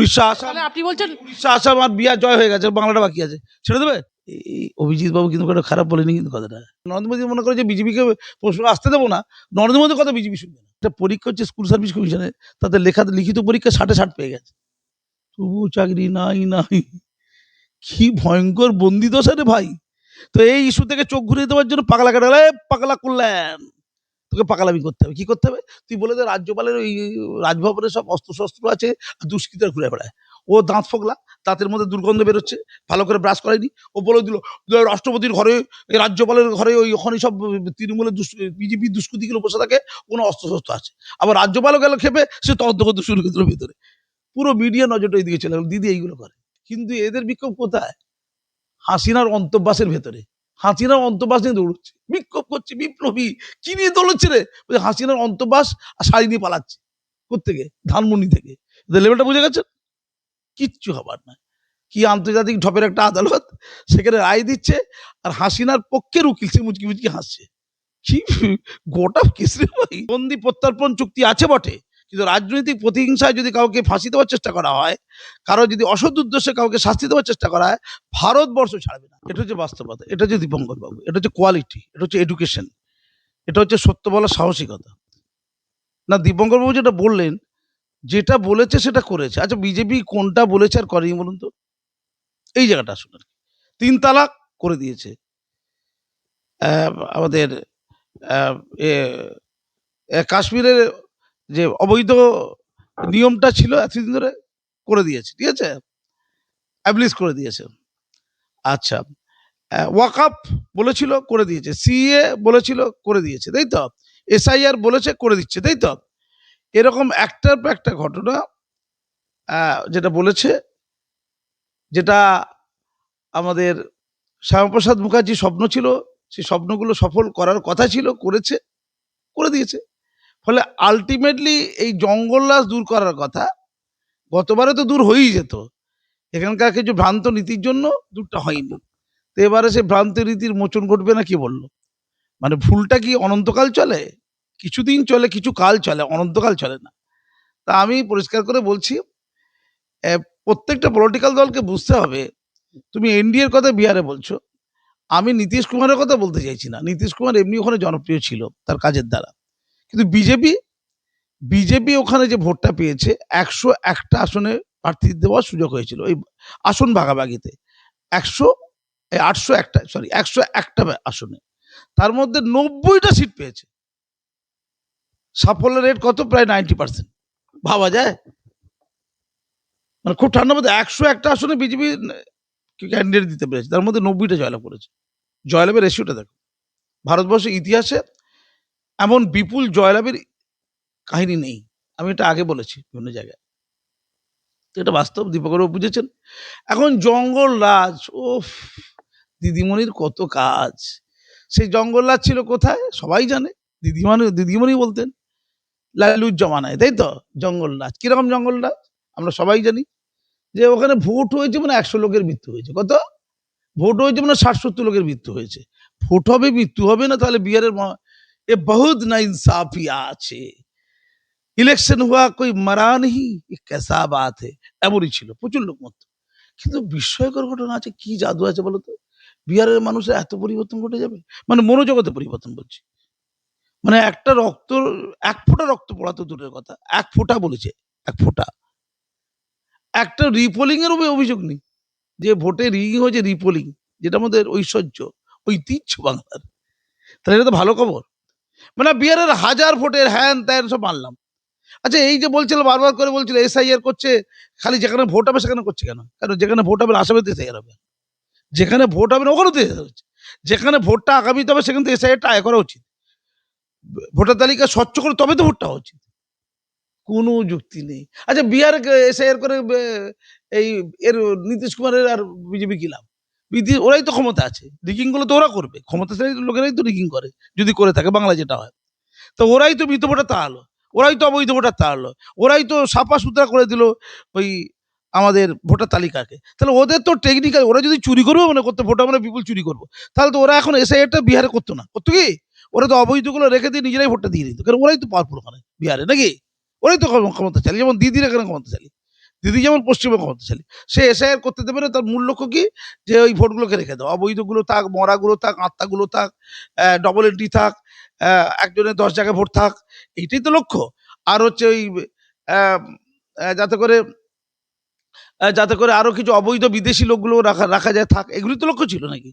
উড়িষ্যা আসাম। আপনি বলছেন উড়িষ্যা আসাম আর বিহার জয় হয়ে গেছে বাংলাটা বাকি আছে। ছেড়ে দেবে? এই অভিজিৎ বাবু কিন্তু কোনো খারাপ বলেনি কিন্তু কথাটা। নরেন্দ্র মোদী মনে করে যে বিজেপিকে প্রশ্ন আসতে দেবো না নরেন্দ্র মোদীর কথা বিজেপি শুনবে না। একটা পরীক্ষা হচ্ছে স্কুল সার্ভিস কমিশনে তাদের লেখা লিখিত পরীক্ষা ষাটে ষাট পেয়ে গেছে। তবুও চাকরি নাই নাই। কি ভয়ঙ্কর বন্দি দশা রে ভাই। তো এই ইস্যু থেকে চোখ ঘুরিয়ে দেওয়ার জন্য পাগলা কাটা পাগলা করলেন তোকে পাগলামি করতে হবে। কি করতে হবে? তুই বলে দে রাজ্যপালের ওই রাজভবনে সব অস্ত্র শস্ত্র আছে দুষ্কৃতার ঘুরে বেড়ায়। ও দাঁত ফোকলা দাঁতের মধ্যে দুর্গন্ধ বেরোচ্ছে, ভালো করে ব্রাশ করায়নি। ও বলে দিল রাষ্ট্রপতির ঘরে রাজ্যপালের ঘরে ওই ওখানে সব তৃণমূলের বিজেপি দুষ্কৃতিগুলো বসে থাকে, কোনো অস্ত্র শস্ত্র আছে। আবার রাজ্যপালও গেল খেপে, সে তদন্ত করতে শুরু করে ভিতরে। পুরো মিডিয়া নজরটা এইদিকে চলে গেল। দিদি এইগুলো করে। কিন্তু এদের বিক্ষোভ কোথায়? হাসিনার অন্তর্বাসের ভেতরে। হাসিনার অন্তর্বাস নিয়ে দৌড়চ্ছে। বিক্ষোভ করছে, বিপ্লবী। কি নিয়ে দৌড়চ্ছে রে? হাসিনার অন্তর্বাস আর শাড়ি নিয়ে পালাচ্ছে। কোথেকে ধানমন্ডি থেকে। লেভেলটা বুঝে গেছেন? কিচ্ছু হবার না কি আন্তর্জাতিক ঢপের একটা আদালত? সেখানে রায় দিচ্ছে আর হাসিনার পক্ষের উকিল সে মুচকি মুচকি হাসছে। কি? গোটা কেসরে ভাই। বন্দি প্রত্যর্পণ চুক্তি আছে বটে? কিন্তু রাজনৈতিক প্রতিহিংসায় যদি কাউকে ফাঁসি দেওয়ার চেষ্টা করা হয়, কারও যদি অসৎ উদ্দেশ্যে কাউকে শাস্তি দেওয়ার চেষ্টা করা হয়, ভারতবর্ষ ছাড়বে না। এটা হচ্ছে বাস্তবতা, এটা হচ্ছে দীপঙ্কর বাবু এটা হচ্ছে কোয়ালিটি এটা হচ্ছে এডুকেশন এটা হচ্ছে সত্য বলার সাহসিকতা। না দীপঙ্কর বাবু যেটা বললেন, যেটা বলেছে সেটা করেছে। আচ্ছা বিজেপি কোনটা বলেছে আর করেনি বলুন তো? এই জায়গাটা আসুন আর। তিন তালাক করে দিয়েছে। আমাদের কাশ্মীরের যে অবৈধ নিয়মটা ছিল এতদিন ধরে করে দিয়েছে, ঠিক আছে? অ্যাবলিশ করে দিয়েছে। আচ্ছা ওয়াকআপ বলেছিল করে দিয়েছে, সিএ বলেছিল করে দিয়েছে, তাই তো? এসআইআর বলেছে করে দিচ্ছে, তাই তো? এরকম একটার পর একটা ঘটনা যেটা বলেছে, যেটা আমাদের শ্যামাপ্রসাদ মুখার্জি স্বপ্ন ছিল, সেই স্বপ্নগুলো সফল করার কথা ছিল, করেছে, করে দিয়েছে। ফলে আলটিমেটলি এই জঙ্গল জঙ্গলরাজ দূর করার কথা, গতবারে তো দূর হয়েই যেত। এখানকার কিছু ভ্রান্ত নীতির জন্য দূরটা হয়নি। তো এবারে সে ভ্রান্ত নীতির মোচন ঘটবে না কি বলল? মানে ভুলটা কি অনন্তকাল চলে? কিছুদিন চলে, কিছু কাল চলে, অনন্তকাল চলে না। তা আমি পরিষ্কার করে বলছি প্রত্যেকটা পলিটিক্যাল দলকে বুঝতে হবে, তুমি এনডিএর কথা বিহারে বলছো। আমি নীতিশ কুমারের কথা বলতে চাইছি না। নীতিশ কুমার এমনি ওখানে জনপ্রিয় ছিল, তার কাজের দ্বারা। কিন্তু বিজেপি বিজেপি ওখানে যে ভোটটা পেয়েছে, একশো একটা আসনে প্রার্থী দেওয়ার সুযোগ হয়েছিল। ওই আসন ভাগাভাগিতে একশো আটশো একটা সরি একশো একটা আসনে। তার মধ্যে নব্বইটা সিট পেয়েছে। সাফল্যের রেট কত? প্রায় নাইনটি পার্সেন্ট। ভাবা যায়? মানে খুব ঠান্ডা মধ্যে একশো একটা আসনে বিজেপি ক্যান্ডিডেট দিতে পেরেছে। তার মধ্যে নব্বইটা জয়লাভ করেছে। জয়লাভের রেশিওটা দেখো। ভারতবর্ষের ইতিহাসে এমন বিপুল জয়লাভের কাহিনী নেই। আমি এটা আগে বলেছি বিভিন্ন জায়গায়। এটা বাস্তব দীপকরও বুঝেছেন। এখন জঙ্গল রাজ ও দিদিমণির কত কাজ। সেই জঙ্গল রাজ ছিল কোথায়? সবাই জানে। দিদিমণি দিদিমণি বলতেন লালুর জমানায় তাই তো? জঙ্গল রাজ। কীরকম জঙ্গল রাজ? আমরা সবাই জানি যে ওখানে ভোট হয়েছে মানে একশো লোকের মৃত্যু হয়েছে। কত? ভোট হয়েছে মানে ষাট সত্তর লোকের মৃত্যু হয়েছে। ভোট হবে, মৃত্যু হবে না তাহলে বিহারের এ বহুত না ইনসাফি আছে ইলেকশন হুয়া কই মারা নেই কেসা বাত এমনই ছিল প্রচুর লোক মরত কিন্তু বিস্ময়কর ঘটনা আছে কি জাদু আছে বলো তো বিহারের মানুষের এত পরিবর্তন ঘটে যাবে মানে মনোজগতে পরিবর্তন বলছি মানে একটা রক্ত এক ফোঁটা রক্ত পড়া তো দূরের কথা এক ফোঁটা বলেছে এক ফোঁটা একটা রিপোলিং এর অভিযোগ নেই যে ভোটে রিগিং হয়েছে রিপোলিং যেটা আমাদের ঐশ্বর্য ঐতিহ্য বাংলার তাহলে এটা তো ভালো খবর মানে বিহারের হাজার ভোটের হ্যান ত্যান সব মানলাম। আচ্ছা এই যে বলছিল, বারবার করে বলছিল এসআইআর করছে, খালি যেখানে ভোট হবে সেখানে করছে কেন? কারণ যেখানে ভোট হবে আসামে তো এসআইআর হবে। যেখানে ভোট হবে না ওখানে তো হচ্ছে। যেখানে ভোটটা আগামীতে হবে, সেখানে তো এসআইআরটা আয় করা উচিত। ভোটার তালিকা স্বচ্ছ করে তবে তো ভোটটা উচিত। কোনো যুক্তি নেই। আচ্ছা বিহার এসআইআর করে এই, এর, নীতিশ কুমারের আর বিজেপি কি লাভ? বিধি- ওরাই তো ক্ষমতা আছে। রিগিংগুলো তো ওরা করবে। ক্ষমতাশালী লোকেরাই তো রিগিং করে, যদি করে থাকে বাংলা যেটা হয়। তো ওরাই তো ভোটার তাড়ালো ওরাই তো অবৈধ ভোটার তাড়ালো ওরাই তো সাফা সুতরা করে দিল ওই আমাদের ভোটার তালিকাকে। তাহলে ওদের তো টেকনিক্যাল ওরা যদি চুরি করবে মনে করতো, ভোটার মানে বিপুল চুরি করব। তাহলে তো ওরা এখন এসে এটা বিহারে করতো না। করতো কি? ওরা তো অবৈধগুলো রেখে দিয়ে নিজেরাই ভোটটা দিয়ে দিত। কারণ ওরাই তো পাওয়ারফুল ওখানে, বিহারে। নাকি? ওরাই তো ক্ষমতা ক্ষমতাশালী। যেমন দিদির এখানে ক্ষমতাশালী? দিদি যেমন পশ্চিমবঙ্গ ক্ষমতাশালী, সে এসআইআর করতে দেবে না, তার মূল লক্ষ্য কি? যে ওই ভোটগুলোকে রেখে দাও অবৈধগুলো থাক, মরাগুলো থাক, আত্মাগুলো থাক ডবল এন্ট্রি থাক একজনের দশ জায়গায় ভোট থাক, এইটাই তো লক্ষ্য। আর হচ্ছে ওই যাতে করে যাতে করে আরও কিছু অবৈধ বিদেশি লোকগুলো রাখা রাখা যায়, থাক, এগুলি তো লক্ষ্য ছিল নাকি?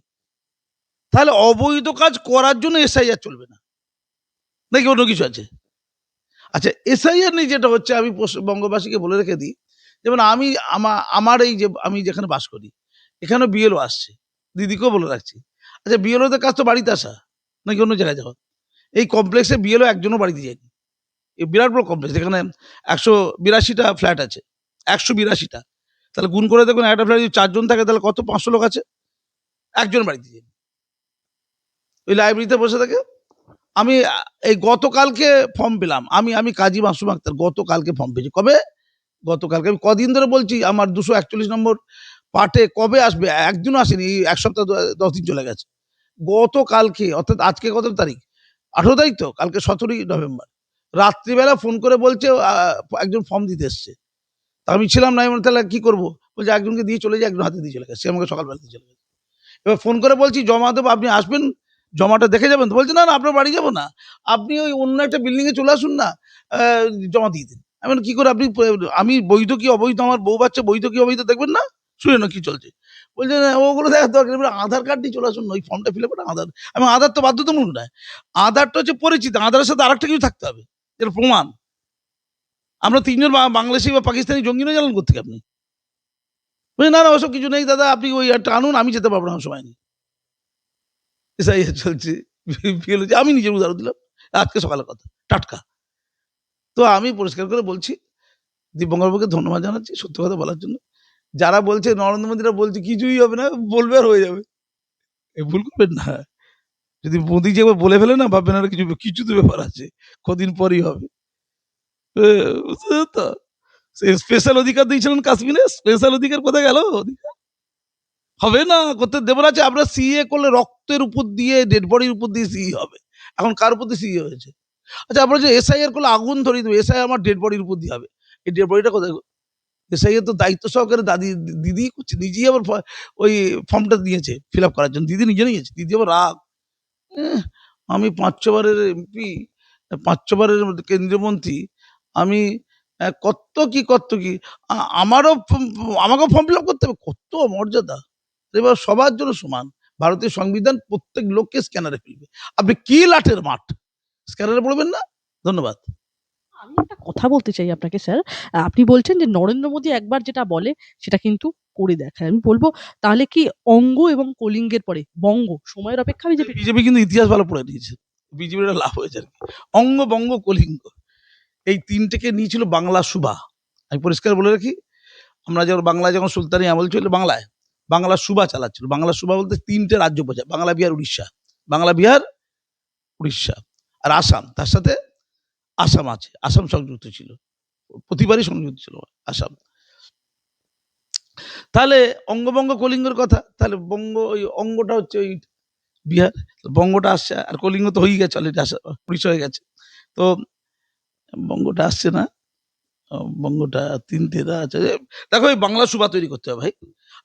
তাহলে অবৈধ কাজ করার জন্য এসআইআর চলবে না? নাকি অন্য কিছু আছে? আচ্ছা এসআইআর নিয়ে যেটা হচ্ছে, আমি পশ্চিম- বঙ্গবাসীকে বলে রেখে দিই যেমন আমি আমার এই যে, আমি যেখানে বাস করি এখানে বিএলও আসছে। দিদিকেও বলে রাখছি আচ্ছা বিএলওদের কাজ তো বাড়িতে আসা, নাকি অন্য জায়গায় যাওয়া? এই কমপ্লেক্সে বিএলও একজনও বাড়িতে যায়নি। এই বিরাট বড় কমপ্লেক্স এখানে একশো বিরাশিটা ফ্ল্যাট আছে, একশো বিরাশিটা। তাহলে গুণ করে দেখুন, একটা ফ্ল্যাট যদি চারজন থাকে, তাহলে কত, পাঁচশো লোক আছে? একজন বাড়িতে যায়নি। ওই লাইব্রেরিতে বসে থাকে। আমি, এই গতকালকে ফর্ম পেলাম। আমি আমি কাজী মাসুম আক্তার গতকালকে ফর্ম পেয়েছি। কবে? গতকালকে। আমি কদিন ধরে বলছি আমার দুশো একচল্লিশ নম্বর পার্টে কবে আসবে? একদিন আসেনি এক সপ্তাহ দশ দিন চলে গেছে। গতকালকে অর্থাৎ আজকে কত তারিখ? আঠেরো তারিখ তো কালকে সতেরোই নভেম্বর। রাত্রিবেলা ফোন করে বলছে একজন ফর্ম দিতে এসছে। তা আমি ছিলাম না বললাম, তাহলে কী করব? বলছে একজনকে দিয়ে চলে যায় একজন হাতে দিয়ে চলে গেছে। সে আমাকে সকালবেলা দিয়ে চলে গেছে। এবার ফোন করে বলছি জমা দেবো আপনি আসবেন? জমাটা দেখে যাবেন তো? বলছে না না আপনার বাড়ি যাব না। আপনি ওই অন্য একটা বিল্ডিংয়ে চলে আসুন না জমা দিয়ে দিন। আমি কি করে আপনি আমি বৈধ কি অবৈধ? আমার বউ বাচ্চা বৈধ কি অবৈধ? দেখবেন না? শুনে না কি চলছে। বলছে ওগুলো দেখার দরকার আধার কার্ড নিয়ে চলে আসুন ওই ফর্মটা ফিল করে আধার আমি আধার তো বাধ্যতামূলক নয়। আধারটা হচ্ছে পরিচিত আধারের সাথে আরেকটা কিছু থাকতে হবে। এর প্রমাণ। আমরা তিনজন বাংলাদেশি বা পাকিস্তানি জঙ্গি নয় জানেন করতে আপনি? বলছে, না না ওসব কিছু নেই দাদা আপনি ওই একটা আনুন আমি যেতে পারব না সময় নেই। চলছে আমি নিজের উদাহরণ দিলাম। আজকে সকালের কথা টাটকা। তো আমি পরিষ্কার করে বলছি দীপঙ্করবাবুকে ধন্যবাদ জানাচ্ছি সত্য কথা বলার জন্য। যারা বলছে, নরেন্দ্র মোদীরা বলছে, কিছুই হবে না, বলবে আর হয়ে যাবে। এ ভুল করবেন না। যদি মোদী যে বলে ফেলে না, ভাববেন আর কিছু কিছু তো ব্যাপার আছে, কদিন পরই হবে। তো স্পেশাল অধিকার দিয়েছিলেন কাশ্মীরে স্পেশাল অধিকার কোথায় গেল? অধিকার? হবে না, করতে দেবো না, যে আমরা সিএ করলে রক্তের উপর দিয়ে ডেড বডির উপর দিয়ে সিই হবে। এখন কার উপর দিয়ে সিই হয়েছে? আচ্ছা আমরা যে এসআইআর করলে আগুন ধরিয়ে দেবো এসআই আমার ডেড বডির উপর দিয়ে হবে। এই ডেড বডিটা কোথায়? এসআইআর তো দায়িত্ব সহকারে দাদি দিদি করছে নিজেই আবার ওই ফর্মটা দিয়েছে ফিল আপ করার জন্য। দিদি নিজে নিয়েছে দিদি আবার রাগ। এহ, আমি পাঁচ ছবারের এমপি পাঁচ ছবারের কেন্দ্রীয় মন্ত্রী আমি কত কি কত কি আমারও আমাকেও ফর্ম ফিল আপ করতে হবে। কত মর্যাদা। এবার সবার জন্য সমান। ভারতীয় সংবিধান প্রত্যেক লোককে স্ক্যানারে ফেলবে। আপনি কি লাঠের মাঠ? স্ক্যানারে পড়বেন না। ধন্যবাদ। আমি একটা কথা বলতে চাই আপনাকে স্যার। আপনি বলছেন যে নরেন্দ্র মোদী একবার যেটা বলে সেটা কিন্তু করে দেখায়। আমি বলব তাহলে কি অঙ্গ এবং কলিঙ্গের পরে বঙ্গ সময়ের অপেক্ষা বিজেপি বিজেপি কিন্তু ইতিহাস ভালো পড়ে নিয়েছে বিজেপির লাভ হয়েছে আর কি। অঙ্গ বঙ্গ কলিঙ্গ। এই তিনটেকে নিয়েছিল বাংলা সুবা। আমি পরিষ্কার বলে রাখি আমরা যখন বাংলায় যখন সুলতানি আমল ছিল বাংলায় বাংলা সুবা চালাচ্ছিল। বাংলা সুবা বলতে তিনটে রাজ্য বোঝায়। বাংলা বিহার উড়িষ্যা। বাংলা বিহার উড়িষ্যা। আর আসাম তার সাথে আসাম আছে। আসাম সংযুক্ত ছিল। প্রতিবারই সংযুক্ত ছিল আসাম। তাহলে অঙ্গবঙ্গ কলিঙ্গের কথা তাহলে বঙ্গ ওই অঙ্গটা হচ্ছে ওই বিহার। বঙ্গটা আসছে আর কলিঙ্গ তো হয়ে গেছে অলরেডি উড়িষ্যা হয়ে গেছে। তো বঙ্গটা আসছে না। বঙ্গটা তিনটেরা আছে। এ, দেখো এই বাংলা সভা তৈরি করতে হবে ভাই।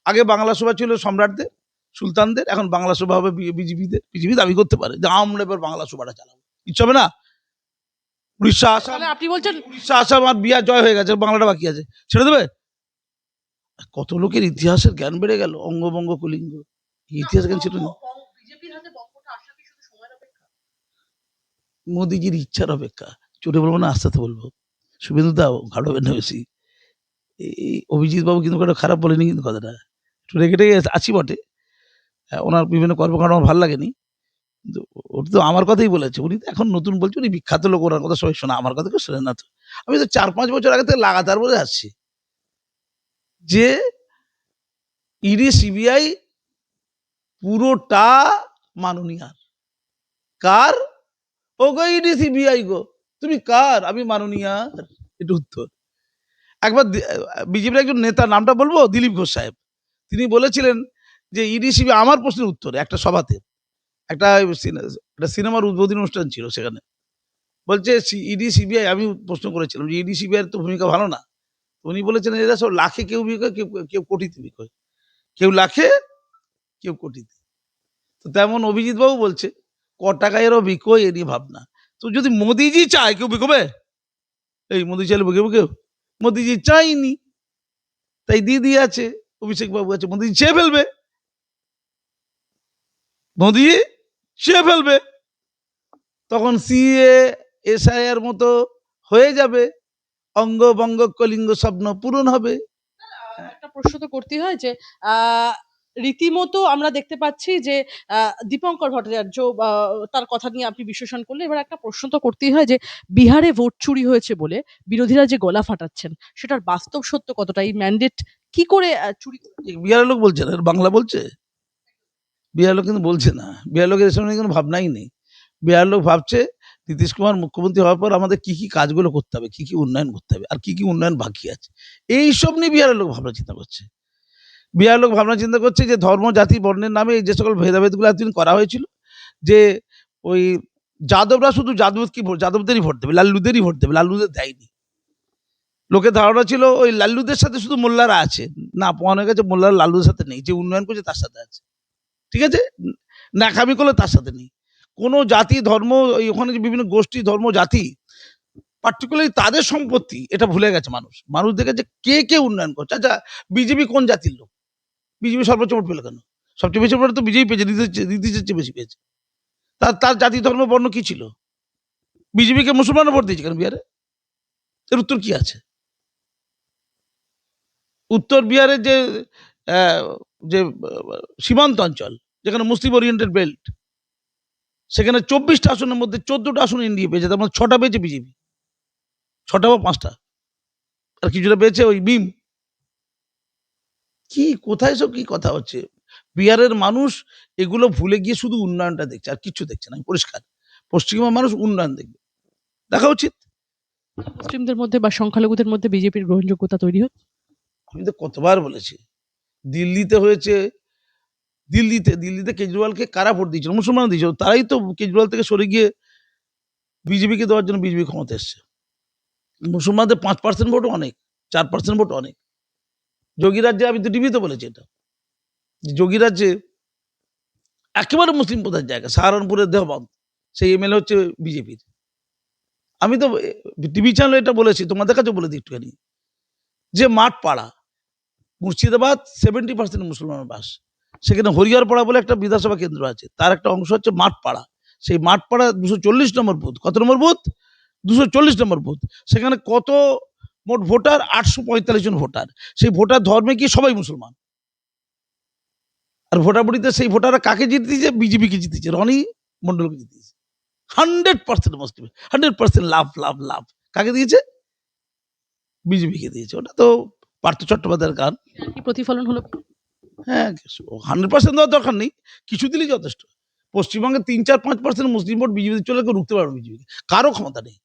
আগে বাংলা সভা ছিল সম্রাটদের সুলতানদের এখন বাংলা সভা হবে বিজেপিদের। বিজেপি দাবি করতে পারে যে আমরা এবার বাংলা সভাটা চালাবো। ইচ্ছা হবে না? উড়িষ্যা আসাম। আপনি বলছেন উড়িষ্যা আসাম আর বিহার জয় হয়ে গেছে বাংলাটা বাকি আছে। ছেড়ে দেবে? কত লোকের ইতিহাসের জ্ঞান বেড়ে গেল অঙ্গবঙ্গ কলিঙ্গ। ইতিহাস জ্ঞান ছিল না? মোদিজির ইচ্ছার অপেক্ষা। চোটে বলব না আস্তে আস্তে বলব। শুভেন্দু দাও হবে না বেশি। এই অভিজিৎ বাবু কিন্তু কোনো খারাপ বলেনি কিন্তু কথাটা। একটু রেগে টেগে আছি বটে। ওনার বিভিন্ন কর্মকাণ্ড আমার ভালো লাগেনি। ওটা তো আমার কথাই বলেছে। উনি তো এখন নতুন বলছে, উনি বিখ্যাত লোক, ওনার কথা সবাই শোনা, আমার কথা কেউ শোনে না তো। আমি তো চার পাঁচ বছর আগে থেকে লাগাতার বলে আসছি যে ইডি, সিবিআই পুরোটা মাননীয়ার কার? ও গো ইডি, সিবিআই গো। তুমি কার? আমি মাননীয়ার এটা উত্তর। একবার বিজেপির একজন নেতা নামটা বলব? দিলীপ ঘোষ সাহেব। তিনি বলেছিলেন যে ইডি, সিবিআই আমার প্রশ্নের উত্তরে একটা সভাতে। একটা একটা সিনেমার উদ্বোধনী অনুষ্ঠান ছিল সেখানে। বলছে ইডি, সিবিআই, আমি প্রশ্ন করেছিলাম যে, ইডি সিবিআই তো ভূমিকা ভালো না? উনি বলেছেন, এরা সব লাখে কেউ বিকয় কেউ কেউ কোটিতে বিক্রয়। কেউ লাখে, কেউ কোটিতে। তো তেমন অভিজিৎ বাবু বলছে, ক টাকায় এরও বিক্রয় এ নিয়ে ভাবনা। তো যদি মোদিজি চায়, কেউ বিকোবে এই, মোদি চাইলে বিকোবে কেউ? মোদিজি চাইনি। তাই দিয়ে আছে, অভিষেক বাবু আছে, মোদিজি চেয়ে ফেলবে। মোদি চেয়ে ফেলবে। তখন সিএ এসআইআর মতো হয়ে যাবে। অঙ্গ বঙ্গ কলিঙ্গ স্বপ্ন পূরণ হবে। একটা প্রশ্ন তো করতেই হয় যে রীতিমতো আমরা দেখতে পাচ্ছি যে দীপঙ্কর ভট্টাচার্য তার কথা নিয়ে আপনি বিশ্লেষণ করলে এবার একটা প্রশ্ন তো করতেই হয় যে বিহারে ভোট চুরি হয়েছে বলে বিরোধীরা যে গলা ফাটাচ্ছেন সেটার বাস্তব সত্য কতটা? এই ম্যান্ডেট কি করে চুরি বিহারের লোক বলছে বাংলা বলছে? বিহার লোক কিন্তু বলছে না। বিহার লোকের এসব নিয়ে কোনো ভাবনাই নেই। বিহার লোক ভাবছে, নীতিশ কুমার মুখ্যমন্ত্রী হওয়ার পর আমাদের কি কি কাজগুলো করতে হবে, কি কি উন্নয়ন করতে হবে, আর কি কি উন্নয়ন বাকি আছে। এই সব নিয়ে বিহারের লোক ভাবনা চিন্তা করছে। বিহার লোক ভাবনা চিন্তা করছে যে ধর্ম, জাতি, বর্ণের নামে যে সকল ভেদাভেদগুলো এতদিন করা হয়েছিল, যে ওই যাদবরা শুধু যাদবকে যাদবদেরই ভোট দেবে, লাল্লুদেরই ভোট দেবে, লাল্লুদের দেয়নি। লোকের ধারণা ছিল ওই লাল্লুদের সাথে শুধু মোল্লারা আছে। না হয়ে গেছে মোল্লারা লাল্লুদের সাথে নেই, যে উন্নয়ন করছে তার সাথে আছে। ঠিক আছে? নাকামি করলে তার সাথে নেই। কোনো জাতি, ধর্ম ওখানে যে বিভিন্ন গোষ্ঠী, ধর্ম, জাতি পার্টিকুলারলি তাদের সম্পত্তি, এটা ভুলে গেছে মানুষ। মানুষ দেখেছে কে কে উন্নয়ন করছে। আচ্ছা বিজেপি কোন জাতির লোক? বিজেপি সর্বোচ্চ ভোট পেল কেন? সবচেয়ে বেশি ভোট তো বিজেপি পেয়েছে, নীতিশ- নীতিশের চেয়ে বেশি পেয়েছে। তার তার জাতি, ধর্ম, বর্ণ কি ছিল? বিজেপিকে মুসলমানরা ভোট দিয়েছে কেন বিহারে? এর উত্তর কি আছে? উত্তর বিহারের যে যে সীমান্ত অঞ্চল যেখানে মুসলিম ওরিয়েন্টেড বেল্ট সেখানে চব্বিশটা আসনের মধ্যে চোদ্দটা আসন এনডিএ পেয়েছে তার মধ্যে ছটা পেয়েছে বিজেপি। ছটা বা পাঁচটা। আর কিছুটা পেয়েছে ওই বিম কি কোথায় সব কি কথা হচ্ছে? বিহারের মানুষ এগুলো ভুলে গিয়ে শুধু উন্নয়নটা দেখছে আর কিছু দেখছে না পরিষ্কার। পশ্চিমবঙ্গের মানুষ উন্নয়ন দেখবে। দেখা উচিত। মুসলিমদের মধ্যে বা সংখ্যালঘুদের মধ্যে বিজেপির গ্রহণযোগ্যতা তৈরি হচ্ছে আমি তো কতবার বলেছি। দিল্লিতে হয়েছে, দিল্লিতে দিল্লিতে কেজরিওয়ালকে কারা ভোট দিয়েছিল? মুসলমান দিয়েছিল। তারাই তো কেজরিওয়াল থেকে সরে গিয়ে বিজেপিকে দেওয়ার জন্য বিজেপি ক্ষমতা এসছে। মুসলমানদের পাঁচ পার্সেন্ট ভোট অনেক, চার পার্সেন্ট ভোট অনেক। যোগী রাজ্যে আমি তো টিভিতে বলেছি এটা। যে যোগী রাজ্যে একেবারে মুসলিম প্রধান জায়গা, সাহারানপুরের দেহবন্দ সেই এমএলএ হচ্ছে বিজেপির। আমি তো টিভি চ্যানেল এটা বলেছি, তোমাদের কাছে বলে দিই একটুখানি। যে মাঠ পাড়া মুর্শিদাবাদ সেভেন্টি পার্সেন্ট মুসলমানের বাস। সেখানে হরিহরপাড়া বলে একটা বিধানসভা কেন্দ্র আছে। তার একটা অংশ হচ্ছে মাঠপাড়া। সেই মাঠপাড়া দুশো চল্লিশ নম্বর বুথ। কত নম্বর বুথ? দুশো চল্লিশ নম্বর বুথ। সেখানে কত মোট ভোটার? আটশো পঁয়তাল্লিশ জন ভোটার। সেই ভোটার ধর্মে কি সবাই মুসলমান? আর ভোটাভুটিতে সেই ভোটাররা কাকে জিতেছে বিজেপিকে জিতেছে রনি মন্ডলকে জিতেছে হান্ড্রেড পার্সেন্ট মুসলিম। Hundred percent love love love. কাকে দিয়েছে? বিজেপিকে দিয়েছে। ওটা তো পার্থ চট্টোপাধ্যায়ের গান। প্রতিফলন হলো? হ্যাঁ হান্ড্রেড পার্সেন্ট দেওয়ার দরকার নেই। কিছু দিলেই যথেষ্ট। পশ্চিমবঙ্গে তিন চার পাঁচ পার্সেন্ট মুসলিম ভোট বিজেপি চলে কেউ রুখতে পারবে বিজেপিকে কারও ক্ষমতা নেই।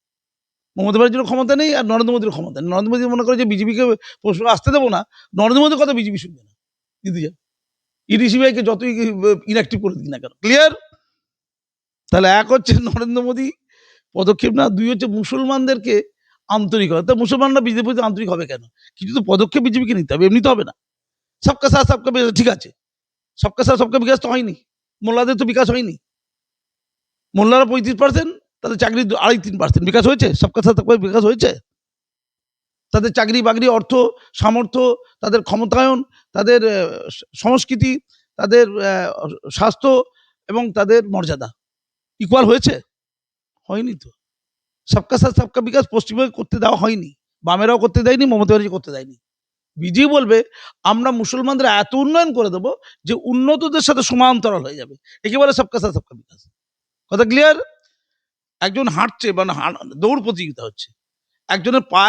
মমতা ব্যানার্জিরও ক্ষমতা নেই আর নরেন্দ্র মোদীর ক্ষমতা নেই। নরেন্দ্র মোদী মনে করে যে বিজেপিকে পশ্চিমবঙ্গে আসতে দেবো না নরেন্দ্র মোদীর কথা বিজেপি শুনবে না। দিদি যান ইডি সিবিআইকে যতই ইনঅ্যাক্টিভ করে দিক না কেন। ক্লিয়ার তাহলে এক হচ্ছে নরেন্দ্র মোদী পদক্ষেপ না দুই হচ্ছে মুসলমানদেরকে আন্তরিক হয়। তা মুসলমানরা বিজেপিতে আন্তরিক হবে কেন? কিছু তো পদক্ষেপ বিজেপিকে নিতে হবে এমনি তো হবে না। সবকা সাথ, সবকা বিকাশ, ঠিক আছে। সবকা সাথ, সবকা বিকাশ তো হয়নি। মোল্লাদের তো বিকাশ হয়নি। মোল্লারা পঁয়ত্রিশ পার্সেন্ট তাদের চাকরি আড়াই তিন পার্সেন্ট বিকাশ হয়েছে? সবকা সাথ, সবকা বিকাশ হয়েছে? তাদের চাকরি বাকরি অর্থ, সামর্থ্য, তাদের ক্ষমতায়ন, তাদের সংস্কৃতি, তাদের স্বাস্থ্য এবং তাদের মর্যাদা ইকুয়াল হয়েছে? হয়নি তো। সবকা সাথ সবকা বিকাশ পশ্চিমবঙ্গে করতে দেওয়া হয়নি বামেরাও করতে দেয়নি মমতা ব্যানার্জি করতে দেয়নি বিজেপি বলবে আমরা মুসলমানদের এত উন্নয়ন করে দেবো যে উন্নতদের সাথে সমান্তরাল হয়ে যাবে। একেবারে সবকা সাথ সবকা বিকাশ কথা ক্লিয়ার একজন হাঁটছে মানে দৌড় প্রতিযোগিতা হচ্ছে। একজনের পা,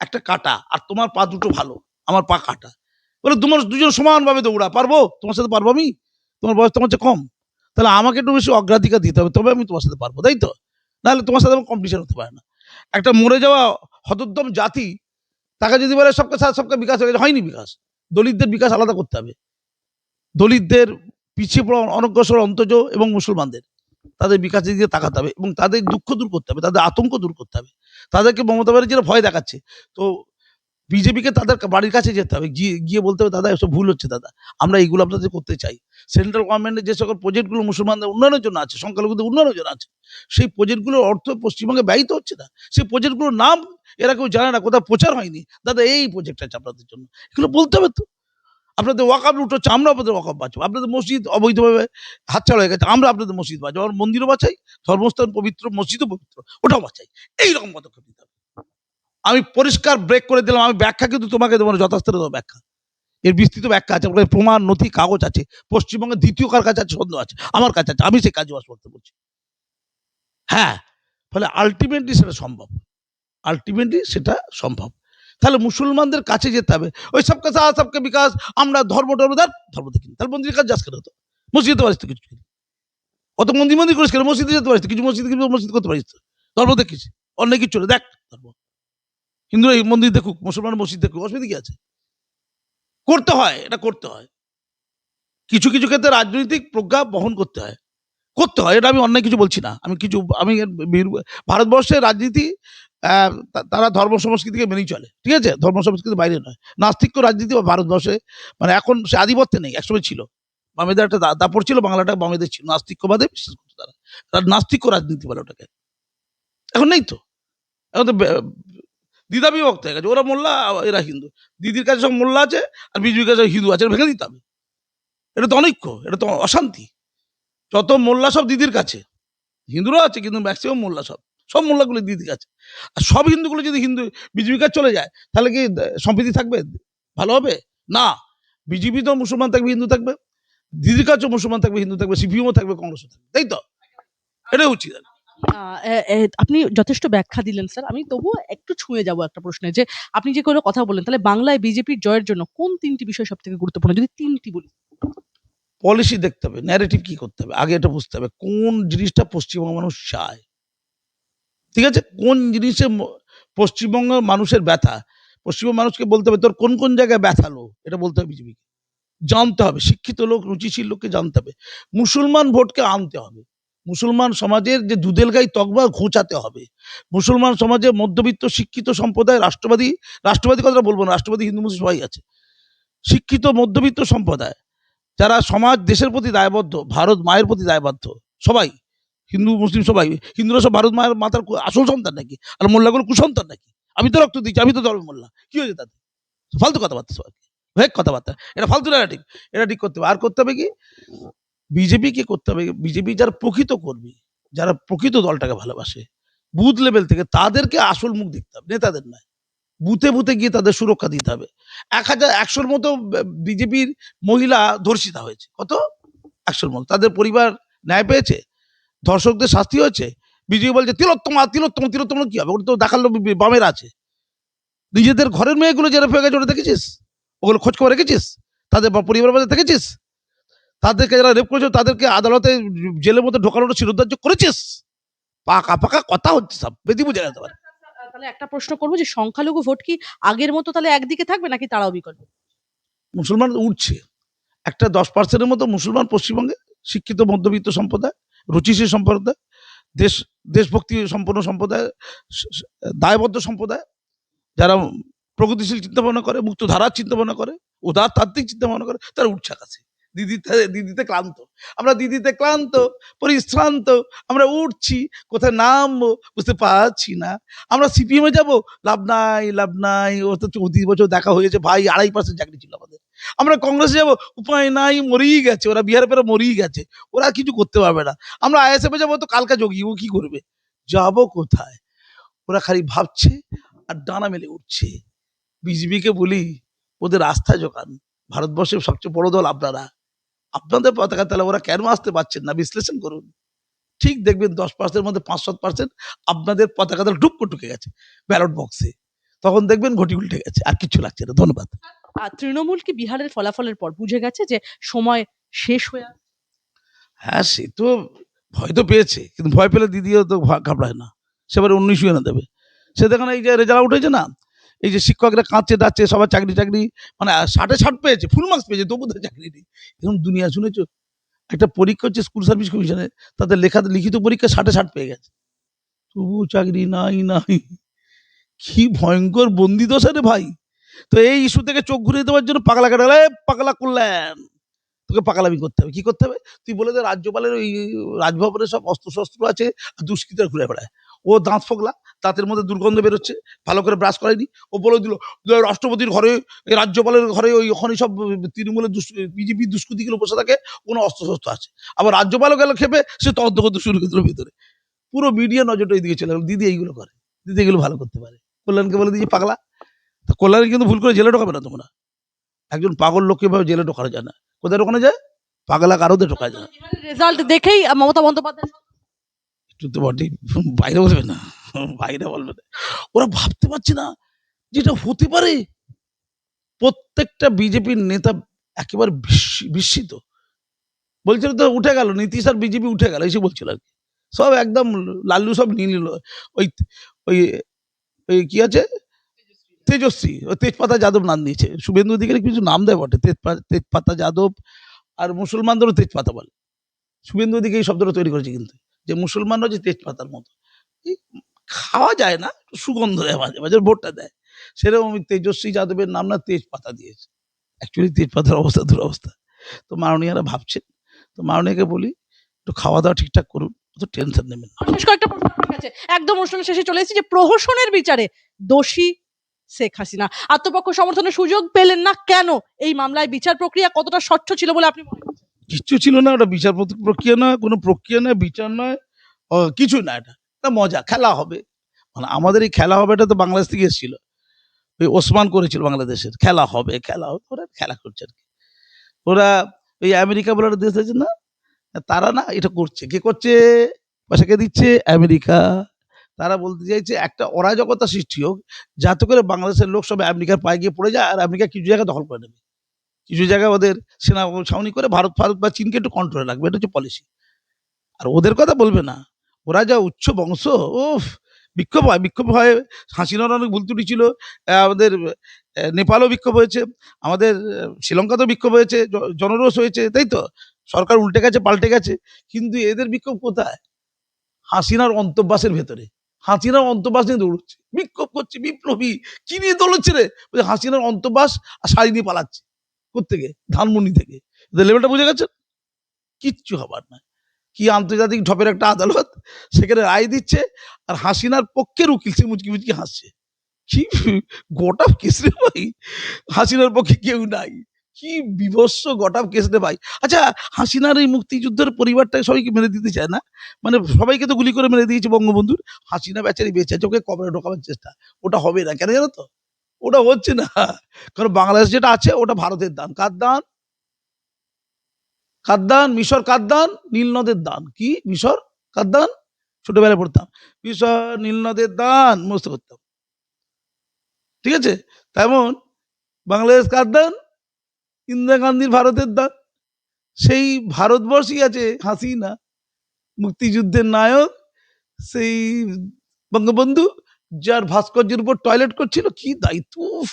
একটা কাটা, আর তোমার পা দুটো ভালো, আমার পা কাটা। বলে, তোমার দুজন সমানভাবে দৌড়া, পারব? তোমার সাথে পারব আমি? তোমার বয়স তোমার চেয়ে কম? তাহলে আমাকে একটু বেশি অগ্রাধিকার দিতে হবে, তবে আমি তোমার সাথে পারব। তাই তো? নাহলে তোমার সাথে আমার কম্পিটিশন হতে পারে না। একটা মরে যাওয়া হতোদ্যম জাতি, তাকে যদি বলে সবকে সাথে, সবকে বিকাশ হয়ে হয়নি বিকাশ। দলিতদের বিকাশ আলাদা করতে হবে। দলিতদের পিছিয়ে পড়া অনগ্রসর অন্তজ এবং মুসলমানদের, তাদের বিকাশের দিকে তাকাতে হবে এবং তাদের দুঃখ দূর করতে হবে, তাদের আতঙ্ক দূর করতে হবে। তাদেরকে মমতা ব্যানার্জিরা ভয় দেখাচ্ছে। তো বিজেপিকে তাদের বাড়ির কাছে যেতে হবে। গিয়ে বলতে হবে, দাদা, এসব ভুল হচ্ছে, দাদা। আমরা এইগুলো আপনাদের করতে চাই। সেন্ট্রাল গভর্নমেন্টের যে সকল প্রজেক্টগুলো মুসলমানদের উন্নয়নের জন্য আছে, সংখ্যালঘুদের উন্নয়নের জন্য আছে, সেই প্রজেক্টগুলোর অর্থ পশ্চিমবঙ্গে ব্যয়িত হচ্ছে না। সেই প্রজেক্টগুলোর নাম এরা কেউ জানে না, কোথাও প্রচার হয়নি। দাদা, এই প্রজেক্ট আছে আপনাদের জন্য। এগুলো বলতে হবে তো। আপনাদের ওয়াকাপ লুট হচ্ছে, আমরা আপনাদের ওয়াকাপ বাঁচবো। আপনাদের মসজিদ অবৈধভাবে হাতছাড়া হয়ে গেছে, আমরা আপনাদের মসজিদ বাঁচাবো। আমার মন্দিরও বাঁচাই ধর্মস্থান পবিত্র, মসজিদও পবিত্র, ওটাও বাঁচাই এইরকম পদক্ষেপ নিতে হবে। আমি পরিষ্কার ব্রেক করে দিলাম, আমি ব্যাখ্যা কিন্তু তোমাকে দেবো না যথাস্থানে দেবো ব্যাখ্যা। এর বিস্তৃত ব্যাখ্যা আছে আপনার প্রমাণ, নথি, কাগজ আছে, পশ্চিমবঙ্গের দ্বিতীয় কার কাছে আছে সন্দেহ আছে, আমার কাছে আছে, আমি সেই কাজ বাস করতে বলছি। হ্যাঁ ফলে আলটিমেটলি সেটা সম্ভব। আলটিমেটলি সেটা সম্ভব। তাহলে মুসলমানদের কাছে যেতে হবে। ওই সবকে সাথ সবকে বিকাশ, আমরা ধর্ম টর্ম ধর ধর্ম দেখিনি। তাহলে মন্দিরের কাজ যাস কেন তো মসজিদে পারিস তো কিছু। অত মন্দির মন্দির করিস মসজিদে যেতে পারিস কিছু মসজিদ কিছু মসজিদ করতে পারিস তো? ধর্ম দেখিস। অন্য কিছু দেখ ধর্ম। হিন্দুরা এই মন্দির দেখুক মুসলমান মসজিদ দেখুক, অসুবিধা কি আছে? করতে হয়, এটা করতে হয়। কিছু কিছু ক্ষেত্রে রাজনৈতিক প্রজ্ঞা বহন করতে হয়। করতে হয়, এটা আমি অন্যায় কিছু বলছি না। আমি কিছু, আমি ভারতবর্ষের রাজনীতি তারা ধর্ম সংস্কৃতিকে মেনেই চলে। ঠিক আছে? ধর্ম সংস্কৃতির বাইরে নয়। নাস্তিক্য রাজনীতি বা ভারতবর্ষে মানে এখন সে আধিপত্যে নেই, একসময় ছিল। বামেদের একটা দা- দাপট ছিল, বাংলাটা বামেদের ছিল। নাস্তিক্যবাদে বিশ্বাস করতো তারা। তারা নাস্তিক্য রাজনীতি বলে ওটাকে। এখন নেই তো। এখন তো দ্বিধা বিভক্ত হয়ে গেছে ওরা মোল্লা, এরা হিন্দু। দিদির কাছে সব মোল্লা আছে আর বিজেপির কাছে হিন্দু আছে, ভেঙে দিতে হবে। এটা তো অনৈক্য, এটা তো অশান্তি। যত মোল্লা সব দিদির কাছে হিন্দুরা আছে, কিন্তু ম্যাক্সিমাম মোল্লা সব। সব মোল্লাগুলো দিদির কাছে। আর সব হিন্দুগুলো যদি হিন্দু, বিজেপির কাছে চলে যায়, তাহলে কি সম্প্রীতি থাকবে? ভালো হবে? না। বিজেপি তো মুসলমান থাকবে, হিন্দু থাকবে। দিদির কাছেও মুসলমান থাকবে, হিন্দু থাকবে, সিপিএমও থাকবে, কংগ্রেসও থাকবে। তাই তো? এটাই উচিত আপনি যথেষ্ট ব্যাখ্যা দিলেন, স্যার। আমি তবুও একটু ছুঁয়ে যাব একটা প্রশ্নে যে, আপনি যে কোনো কথা বললেন তাহলে বাংলায় বিজেপির জয়ের জন্য কোন তিনটি বিষয় সব থেকে গুরুত্বপূর্ণ? যদি তিনটি বলি। পলিসি দেখতে হবে ন্যারেটিভ কি করতে হবে, আগে এটা বুঝতে হবে, কোন জিনিসটা পশ্চিমবঙ্গ মানুষ চায়? ঠিক আছে? কোন জিনিসে পশ্চিমবঙ্গের মানুষের ব্যথা? পশ্চিমবঙ্গ মানুষকে বলতে হবে, তোর কোন কোন জায়গায় ব্যথালো এটা বলতে হবে বিজেপিকে। জানতে হবে, শিক্ষিত লোক, রুচিশীল লোককে জানতে হবে। মুসলমান ভোটকে আনতে হবে। মুসলমান সমাজের যে দুধেল গাই তকবা ঘোচাতে হবে। মুসলমান সমাজে মধ্যবিত্ত, শিক্ষিত সম্প্রদায় রাষ্ট্রবাদী রাষ্ট্রবাদী কথাটা বলব না, রাষ্ট্রবাদী হিন্দু, মুসলিম সবাই আছে। শিক্ষিত, মধ্যবিত্ত সম্প্রদায়, যারা সমাজ দেশের প্রতি দায়বদ্ধ, ভারত মায়ের প্রতি দায়বদ্ধ, সবাই, হিন্দু, মুসলিম সবাই, হিন্দুরা সব ভারত মায়ের মাতার কু- আসল সন্তান নাকি? আর মোল্লাগুলো কুসন্তান নাকি? আমি তো রক্ত দিচ্ছি, আমি তো ধর্ম মোল্লা, কি হয়েছে তাদের ফালতু কথাবার্তা সব ভেক কথাবার্তা, এটা ফালতু ঠিক এটা ঠিক করতে হবে, আর করতে হবে কি? বিজেপি কে করতে হবে? বিজেপি যারা প্রকৃত কর্মী, যারা প্রকৃত দলটাকে ভালোবাসে, বুথ লেভেল থেকে তাদেরকে আসল মুখ দেখতে হবে, নেতাদের নয়। বুথে বুথে গিয়ে তাদের সুরক্ষা দিতে হবে। এক হাজার, একশোর মতো বিজেপির মহিলা ধর্ষিতা হয়েছে। কত? একশোর মতো। তাদের পরিবার ন্যায় পেয়েছে? ধর্ষকদের শাস্তি হয়েছে? বিজেপি বলছে, তিলোত্তমা তিলোত্তমা তিলোত্তমা কি হবে? ওটা তো দেখাল বামের আছে। নিজেদের ঘরের মেয়েগুলো যারা গেছে ওটা দেখেছিস? ওগুলো খোঁজ খবর রেখেছিস? তাদের পরিবার বাজার দেখেছিস? তাদেরকে যারা রেপ করেছে তাদেরকে আদালতে জেলের মধ্যে ঢোকানোটা শিরোধার্য করেছিস? পাকা পাকা কথা হচ্ছে সব বেদি বুঝে যেতে পারে তাহলে একটা প্রশ্ন করব যে সংখ্যালঘু ভোট কি আগের মতো তাহলে একদিকে থাকবে নাকি তারাও বিকল্প? মুসলমান উঠছে। একটা দশ পার্সেন্টের মতো মুসলমান পশ্চিমবঙ্গে শিক্ষিত মধ্যবিত্ত সম্প্রদায় রুচিশীল সম্প্রদায় দেশ দেশভক্তি সম্পন্ন সম্প্রদায় দায়বদ্ধ সম্প্রদায় যারা প্রগতিশীল চিন্তা ভাবনা করে মুক্ত ধারার চিন্তাভাবনা করে উদার তাত্ত্বিক চিন্তাভাবনা করে তারা উঠছে আকাশে। দিদিতে দিদিতে ক্লান্ত। আমরা দিদিতে ক্লান্ত, পরিশ্রান্ত, আমরা উঠছি, কোথায় নামবো বুঝতে পারছি না। আমরা সিপিএমে যাব, লাভ নাই লাভ নাই তো চৌত্রিশ বছর দেখা হয়েছে ভাই আড়াই পার্সেন্ট চাকরি ছিল আমাদের। আমরা কংগ্রেসে যাব, উপায় নাই, মরেই গেছে, ওরা বিহারে পেরে মরেই গেছে, ওরা কিছু করতে পারবে না। আমরা আইএসএফে যাব, তো কালকা যোগী ও কি করবে? যাব কোথায়? ওরা খালি ভাবছে আর ডানা মেলে উঠছে। বিজেপিকে বলি, ওদের আস্থা জোগান। ভারতবর্ষের সবচেয়ে বড় দল আপনারা। আপনাদের পতাকা তাহলে ওরা কেন আসতে পারছেন না? বিশ্লেষণ করুন। ঠিক দেখবেন দশ পার্সেন্টের মধ্যে পাঁচ সাত পার্সেন্ট আপনাদের পতাকা ঢুক করে ঢুকে গেছে ব্যালট বক্সে তখন দেখবেন ঘটি উল্টে গেছে আর কিছু লাগছে না। ধন্যবাদ। আর তৃণমূল কি বিহারের ফলাফলের পর বুঝে গেছে যে সময় শেষ হয়ে হ্যাঁ সে তো ভয় তো পেয়েছে কিন্তু ভয় পেলে দিদিও তো ঘাবড়ায় না। সেবারে উনিশশো এনে দেবে। সে দেখেন এই যে রেজাল্ট উঠেছে না এই যে শিক্ষকরা কাঁদছে ডাচ্ছে সবার চাকরি চাকরি মানে ষাটে ষাট পেয়েছে ফুল মার্কস পেয়েছে তবু তো চাকরি নেই। এরকম দুনিয়া, শুনেছ? একটা পরীক্ষা হচ্ছে স্কুল সার্ভিস কমিশনে তাদের লেখা, লিখিত পরীক্ষা ষাটে ষাট পেয়ে গেছে। তবু চাকরি নাই নাই। কি ভয়ঙ্কর বন্দি দশা রে ভাই। তো এই ইস্যু থেকে চোখ ঘুরিয়ে দেওয়ার জন্য পাগলা কাটা গেলে পাগলা করলেন তোকে পাগলামি করতে হবে। কি করতে হবে? তুই বলে দে, রাজ্যপালের ওই রাজভবনে সব অস্ত্র শস্ত্র আছে দুষ্কৃতরা ঘুরে বেড়ায়। ও দাঁত ফোগলা দাঁতের মধ্যে দুর্গন্ধ বেরোচ্ছে। ভালো করে ব্রাশ করায়নি। ও বলে দিল রাষ্ট্রপতির ঘরে রাজ্যপালের ঘরে ওই ওখানে সব তৃণমূলের বিজেপি দুষ্কৃতিগুলো বসে থাকে কোনো অস্ত্র শস্ত্র আছে। আবার রাজ্যপালও গেল খেপে সে তদন্ত করতে শুরু করে ভিতরে। পুরো মিডিয়া নজরটা এইদিকে চলে গেল। দিদি এইগুলো করে। দিদি এগুলো ভালো করতে পারে। কল্যাণকে বলে দিয়েছি পাগলা। তা কল্যাণ কিন্তু ভুল করে জেলে ঢোকাবে না তোমরা। একজন পাগল লোককে ভাবে জেলে ঢোকানো যায় না। কোথায় ঢোকানো যায়? পাগলা কারোতে ঢোকা যায় না। রেজাল্ট দেখেই মমতা বন্দ্যোপাধ্যায় একটু তো বটেই। বাইরে বলবে না। বাইরে বলবে ওরা ভাবতে পারছে না যেটা হতে পারে। প্রত্যেকটা বিজেপির নেতা একেবারে বিস্মি- বিস্মিত। বলছিল তো উঠে গেল, নীতিশ আর বিজেপি উঠে গেল, এসে বলছিল আর কি। সব একদম লাল্লু সব নিয়ে নিল, ওই ওই ওই কি আছে? তেজস্বী। ওই তেজপাতা যাদব নাম দিয়েছে। শুভেন্দু অধিকারী কিছু নাম দেয় বটে। তেজপা- তেজপাতা যাদব আর মুসলমানদেরও তেজপাতা বলে। শুভেন্দু অধিকারী এই শব্দটা তৈরি করেছে কিন্তু, যে মুসলমানরা যে তেজপাতার মতো। খাওয়া যায় না সুগন্ধ দেয় মাঝে মাঝে ভোটটা দেয়। সেরকম আমি তেজস্বী যাদবের নাম না তেজপাতা দিয়েছে। অ্যাকচুয়ালি তেজপাতার অবস্থা দুরবস্থা। তো মাননীয়ারা ভাবছেন তো মাননীয়কে বলি একটু খাওয়া দাওয়া ঠিকঠাক করুন অত টেনশন নেবেন না। শেষ কয়েকটা প্রশ্ন কাছে। একদম অনুষ্ঠানের শেষে চলে এসেছি যে প্রহসনের বিচারে দোষী শেখ হাসিনা। আত্মপক্ষ সমর্থনের সুযোগ পেলেন না কেন? এই মামলায় বিচার প্রক্রিয়া কতটা স্বচ্ছ ছিল বলে আপনি মনে কিচ্ছু ছিল না ওটা বিচার প্রক্রিয়া নয় কোনো প্রক্রিয়া নয় বিচার নয় ও, কিছু না এটা। এটা মজা, খেলা হবে। মানে আমাদের এই খেলা হবে, এটা তো বাংলাদেশ থেকে এসেছিল। ওই ওসমান করেছিল বাংলাদেশের, খেলা হবে খেলা হবে, ওরা খেলা করছে আর কি। ওরা ওই আমেরিকা বলে একটা দেশ আছে না, তারা না এটা করছে। কে করছে? পয়সা কে দিচ্ছে আমেরিকা। তারা বলতে চাইছে একটা অরাজকতা সৃষ্টি হোক, যাতে করে বাংলাদেশের লোক সব আমেরিকার পায়ে গিয়ে পড়ে যায়, আর আমেরিকা কিছু জায়গা দখল করে নেবে। কিছু জায়গায় ওদের সেনা ছাউনি করে ভারত ভারত বা চীনকে একটু কন্ট্রোলে রাখবে, এটা হচ্ছে পলিসি আর ওদের কথা বলবে না। ওরা যা উচ্চ বংশ ওফ বিক্ষোভ হয় বিক্ষোভ হয়। হাসিনার অনেক ভুল ত্রুটি ছিল আমাদের নেপালও বিক্ষোভ হয়েছে, আমাদের শ্রীলঙ্কাতেও বিক্ষোভ হয়েছে জনরোষ হয়েছে, তাই তো? সরকার উল্টে গেছে, পাল্টে গেছে, কিন্তু এদের বিক্ষোভ কোথায়? হাসিনার অন্তর্বাসের ভেতরে। হাসিনার অন্তর্বাস নিয়ে দৌড়চ্ছে, বিক্ষোভ করছে, বিপ্লবী, কি নিয়ে দৌড়চ্ছে রে? হাসিনার অন্তর্বাস আর শাড়ি নিয়ে পালাচ্ছে কোথেকে ধানমন্ডি থেকে। লেভেলটা বুঝে গেছে কিচ্ছু হবার না কি আন্তর্জাতিক ঢপের একটা আদালত? সেখানে রায় দিচ্ছে আর হাসিনার পক্ষের উকিল সে মুচকি মুচকি হাসছে। কি গোটা কেস রে ভাই? হাসিনার পক্ষে কেউ নাই। কি বিভৎস গোটা কেস রে ভাই। আচ্ছা হাসিনার এই মুক্তিযুদ্ধের পরিবারটাকে সবাইকে মেরে দিতে চায় না? মানে সবাইকে তো গুলি করে মেরে দিয়েছে বঙ্গবন্ধুর। হাসিনা বেচারি বেঁচে আছে, ওকে কবরে ঢোকাবার চেষ্টা। ওটা হবে না। কেন জানো তো? ওটা হচ্ছে না। কারণ বাংলাদেশ যেটা আছে, ওটা ভারতের দান কার দান কার মিশর কার দান নীল নদের দান। কি? মিশর কার দান ছোটবেলায় পড়তাম। মিশর, নীল নদের দান মুস্ত করতাম। ঠিক আছে? তেমন বাংলাদেশ কার দান ইন্দিরা গান্ধীর ভারতের দান। সেই ভারতবর্ষই আছে হাসিনা, মুক্তিযুদ্ধের নায়ক, সেই বঙ্গবন্ধু, যার ভাস্কর্যের উপর টয়লেট করছিল। কি দায়িত্ব?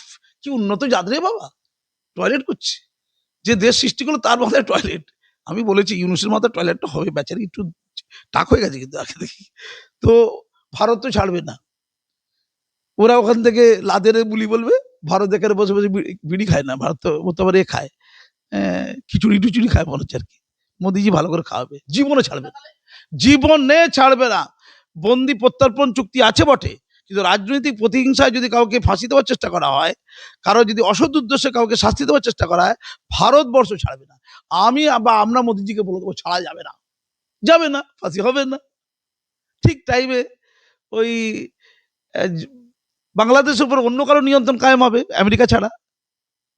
কি উন্নত জাত রে বাবা। টয়লেট করছে। যে দেশ সৃষ্টি করল তার মাথায় টয়লেট। আমি বলেছি ইউনুসের মাথায় টয়লেটটা হবে বেচারি একটু টাক হয়ে গেছে কিন্তু আগে দেখি তো ভারত তো ছাড়বে না। ওরা ওখান থেকে লাদের বুলি বলবে ভারত এখানে বসে বসে বিড়ি- খায় না ভারত তো এ খায়। আহ, খিচুড়ি টুচুড়ি খায় মনে হচ্ছে আর কি। মোদিজি ভালো করে খাওয়াবে। জীবনে ছাড়বে না। জীবনে ছাড়বে না। বন্দি প্রত্যর্পণ চুক্তি আছে বটে। কিন্তু রাজনৈতিক প্রতিহিংসায় যদি কাউকে ফাঁসি দেওয়ার চেষ্টা করা হয়, কারও যদি অসৎ উদ্দেশ্যে কাউকে শাস্তি দেওয়ার চেষ্টা করা হয়, ভারতবর্ষ ছাড়বে না। আমি বা আমরা মোদিজিকে বলে দেবো, ছাড়া যাবে না। যাবে না, ফাঁসি হবে না। ঠিক টাইমে ওই বাংলাদেশের উপর অন্য কারও নিয়ন্ত্রণ কায়েম হবে, আমেরিকা ছাড়া।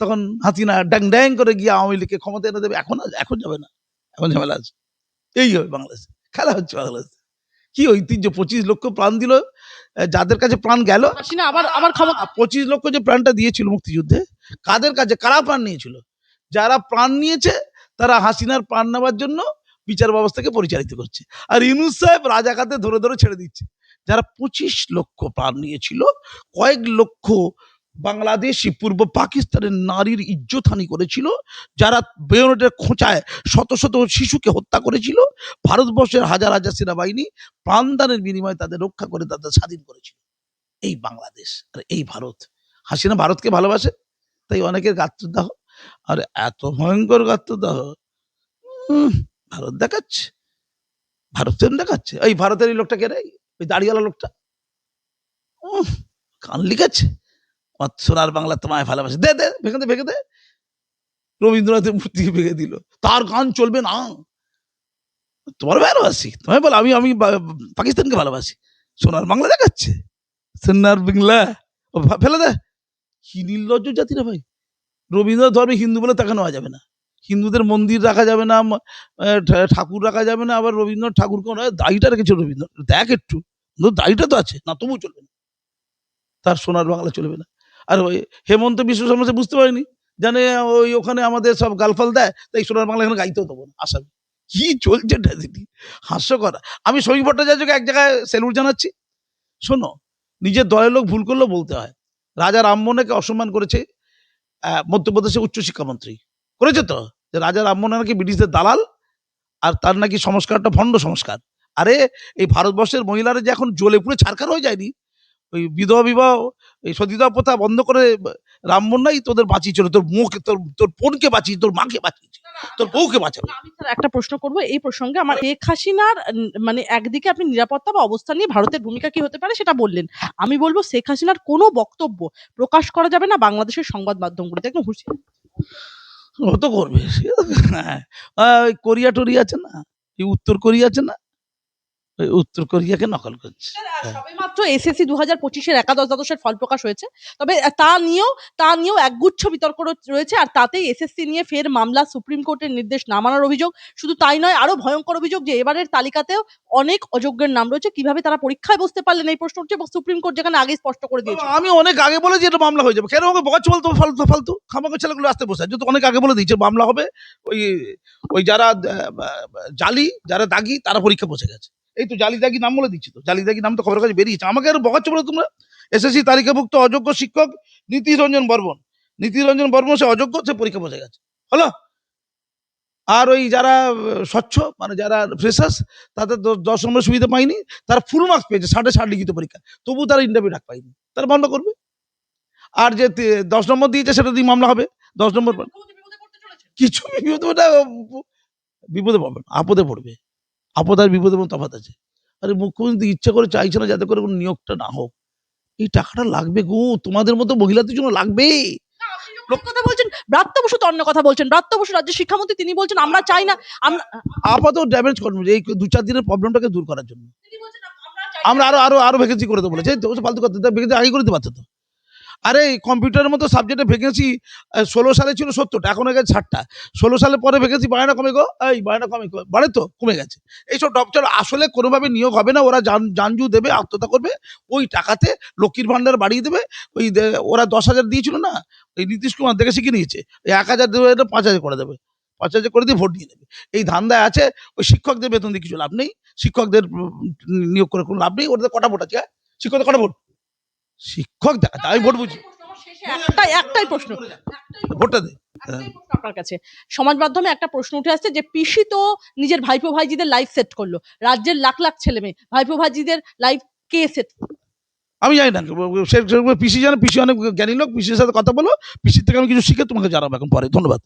তখন হাসিনা ড্যাং ড্যাং করে গিয়ে আওয়ামী লীগকে ক্ষমতা এনে দেবে, এখন এখন যাবে না। এখন ঝামেলা আছে। এই হবে বাংলাদেশে। খেলা হচ্ছে বাংলাদেশে। কি ঐতিহ্য? পঁচিশ লক্ষ প্রাণ দিল। যাদের কাছে প্রাণ গেল হাসিনা আবার আমার ক্ষমতা পঁচিশ লক্ষ যে প্রাণটা দিয়েছিল মুক্তিযুদ্ধে কাদের কাছে কারা প্রাণ নিয়েছিল? যারা প্রাণ নিয়েছে তারা হাসিনার প্রাণ নেওয়ার জন্য বিচার ব্যবস্থাকে পরিচালিত করছে। আর ইউনুস সাহেব রাজাকাতে ধরে ধরে ছেড়ে দিচ্ছে। যারা পঁচিশ লক্ষ প্রাণ নিয়েছিল কয়েক লক্ষ বাংলাদেশি পূর্ব পাকিস্তানের নারীর ইজ্জতহানি করেছিল, যারা বেয়নেটের খোঁচায় শত শত শিশুকে হত্যা করেছিল, ভারতবর্ষের হাজার হাজার সেনাবাহিনী প্রাণদানের বিনিময়ে তাদের রক্ষা করে তাদের স্বাধীন করেছিল। এই বাংলাদেশ আর এই ভারত। হাসিনা ভারতকে ভালোবাসে, তাই অনেকের গাত্রদাহ। আর এত ভয়ঙ্কর গাত্রদাহ ভারত দেখাচ্ছে। ভারতের দেখাচ্ছে। এই ভারতের এই লোকটা কে রে? ওই দাড়িওয়ালা লোকটা? কান লিখেছে আমার সোনার বাংলা তোমায় ভালোবাসে। দে দে, ভেঙে দে ভেঙে দে। রবীন্দ্রনাথের মূর্তি ভেঙে দিল। তার গান চলবে না। তোমার ভালোবাসি। তোমায় বলো, আমি আমি পাকিস্তানকে ভালোবাসি। সোনার বাংলা দেখাচ্ছে। সোনার বাংলা। ও, ফেলে দে। কি নির্লজ্জ জাতি রে ভাই। রবীন্দ্রনাথ ধর্মে হিন্দু বলে তাকে নেওয়া যাবে না। হিন্দুদের মন্দির রাখা যাবে না ঠাকুর রাখা যাবে না। আবার রবীন্দ্রনাথ ঠাকুরকে নয় দাড়িটা রেখেছে রবীন্দ্রনাথ। দেখ একটু। দাড়িটা তো আছে, না তবু চলবে না। তার সোনার বাংলা চলবে না। আর ওই হেমন্ত বিশ্ব শর্মা সে বুঝতে পারিনি। জানে ওই ওখানে আমাদের সব গালফাল দেয়, তাই সোনার বাংলা এখানে গাইতেও দেবো না আসামি কি চলছে ট্র্যাজেডি? হাস্যকর। আমি শ্রমিক ভট্টাচার্যকে এক জায়গায় সেলুট জানাচ্ছি। শোনো, নিজের দলের লোক ভুল করলেও বলতে হয়। রাজা রামমোহনকে অসম্মান করেছে মধ্যপ্রদেশের উচ্চশিক্ষামন্ত্রী। করেছে তো? যে রাজা রামমোহন নাকি ব্রিটিশদের দালাল, আর তার নাকি সংস্কারটা ভণ্ড সংস্কার। আরে, এই ভারতবর্ষের মহিলারা যে এখন জ্বলে পুড়ে ছারখার হয়ে যায়নি ওই বিধবা বিবাহ এই সতীদাহ প্রথা বন্ধ করে রামমোহন নাই তোদের বাঁচিয়েছিল। তোর মুখে তোর তোর বোনকে বাঁচিয়ে তোর মাকে বাঁচিয়েছে তোর বউকে বাঁচাবে। আমি স্যার একটা প্রশ্ন করব এই প্রসঙ্গে আমার শেখ হাসিনার মানে একদিকে আপনি নিরাপত্তা বা অবস্থান নিয়ে ভারতের ভূমিকা কি হতে পারে সেটা বললেন। আমি বলব শেখ হাসিনার কোনো বক্তব্য প্রকাশ করা যাবে না বাংলাদেশের সংবাদ মাধ্যমগুলোতে। একদম হুঁশিয়ার। ও তো করবে হ্যাঁ। ওই কোরিয়া টোরিয়া আছে না? এই উত্তর কোরিয়া আছে না? উত্তর কোরিয়াকে নকল করছে। সবেমাত্র এসএসসি দু হাজার পঁচিশের একাদশ দ্বাদশের ফল প্রকাশ হয়েছে। তবে তা নিয়েও তা নিয়েও একগুচ্ছ বিতর্ক রয়েছে আর তাতেই এসএসসি নিয়ে ফের মামলা সুপ্রিম কোর্টের নির্দেশ না মানার অভিযোগ। শুধু তাই নয় আরও ভয়ঙ্কর অভিযোগ যে এবারের তালিকাতেও অনেক অযোগ্যের নাম রয়েছে। কীভাবে তারা পরীক্ষায় বসতে পারলেন এই প্রশ্ন উঠছে এবং সুপ্রিম কোর্ট যেখানে আগে স্পষ্ট করে দিয়েছে। আমি অনেক আগে বলেছি এটা মামলা হয়ে যাবে। কেন আমাকে বকাচ্ছ বলতো ফালতু ফালতু? খামাকে ছেলেগুলো আসতে বসে আছে তো অনেক আগে বলে দিয়েছে মামলা হবে। ওই ওই যারা জালি যারা দাগি তারা পরীক্ষা বসে গেছে। এই তো জালি দাগি নাম বলে দিচ্ছি তো। জালি দাগি নাম তো খবরের কাছে বেরিয়েছে। আমাকে আর বকাচ্ছ বলে তোমরা? এসএসসি তালিকাভুক্ত অযোগ্য শিক্ষক নীতি রঞ্জন বর্মন। নীতি রঞ্জন বর্মন সে অযোগ্য সে পরীক্ষা বসে গেছে। হলো? আর ওই যারা স্বচ্ছ মানে যারা ফ্রেশার্স তাদের দশ নম্বর সুবিধা পায়নি তারা ফুল মার্কস পেয়েছে ষাটে ষাট লিখিত পরীক্ষা। তবু তারা ইন্টারভিউ ডাক পায়নি তারা বন্ধ করবে। আর যে দশ নম্বর দিয়েছে সেটা দিয়ে মামলা হবে। দশ নম্বর কিছু বিপদে বিপদে পড়বে না, আপদে পড়বে। আপদ আর বিপদের মধ্যে তফাৎ আছে। আরে মুখ্যমন্ত্রী ইচ্ছা করে চাইছে না যাতে করে কোনো নিয়োগটা না হোক এই টাকাটা লাগবে গো তোমাদের মতো মহিলাদের জন্য লাগবে। কথা বলছেন ব্রাত্য বসু তো অন্য কথা বলছেন ব্রাত্য বসু রাজ্যের শিক্ষামন্ত্রী তিনি বলছেন আমরা চাই না আমরা আপাতত ড্যামেজ করবে এই দু চার দিনের প্রবলেমটাকে দূর করার জন্য। আমরা আরও আরও আরও ভ্যাকেন্সি করে দেবো বলেছে ফালতু কথা ভ্যাকেন্সি আগে করে দিতে পারতো তো। আরে কম্পিউটারের মতো সাবজেক্টে ভ্যাকেন্সি ষোলো সালে ছিল সত্তরটা, এখন হয়ে গেছে ষাটটা। ষোলো সালে পরে ভ্যাকেন্সি বাড়ে না, কমে গো? এই, বাড়ে না, কমে? বাড়ে তো, কমে গেছে। এইসব ডক্টর আসলে কোনোভাবে নিয়োগ হবে না, ওরা জান, জানজু দেবে, আত্মহত্যা করবে, ওই টাকাতে লক্ষ্মীর ভান্ডার বাড়িয়ে দেবে, ওই ওরা দশ হাজার দিয়েছিল না ওই নীতিশ কুমার দেখে শিখে নিয়েছে, ওই এক হাজার দেবে এটা পাঁচ হাজার করে দেবে, পাঁচ হাজার করে দিয়ে ভোট দিয়ে দেবে। এই ধান্দায় আছে, ওই শিক্ষকদের বেতন দিয়ে কিছু লাভ নেই, শিক্ষকদের নিয়োগ করে কোনো লাভ নেই, ওদের কটা ভোট আছে হ্যাঁ? শিক্ষকদের কটা ভোট? শিক্ষক দেখা আমি ভোট বুঝি। একটাই একটাই প্রশ্ন। ভোটটা দে। আপনার কাছে। সমাজ মাধ্যমে একটা প্রশ্ন উঠে আসছে যে পিসি তো নিজের ভাইপো ভাইজিদের লাইফ সেট করল। রাজ্যের লাখ লাখ ছেলে মেয়ে ভাইপো ভাইজিদের লাইফ কে সেট আমি জানি না। সে পিসি জানে পিসি অনেক জ্ঞানী লোক পিসির সাথে কথা বলো পিসির থেকে আমি কিছু শিখে তোমাকে জানাব এখন পরে। ধন্যবাদ।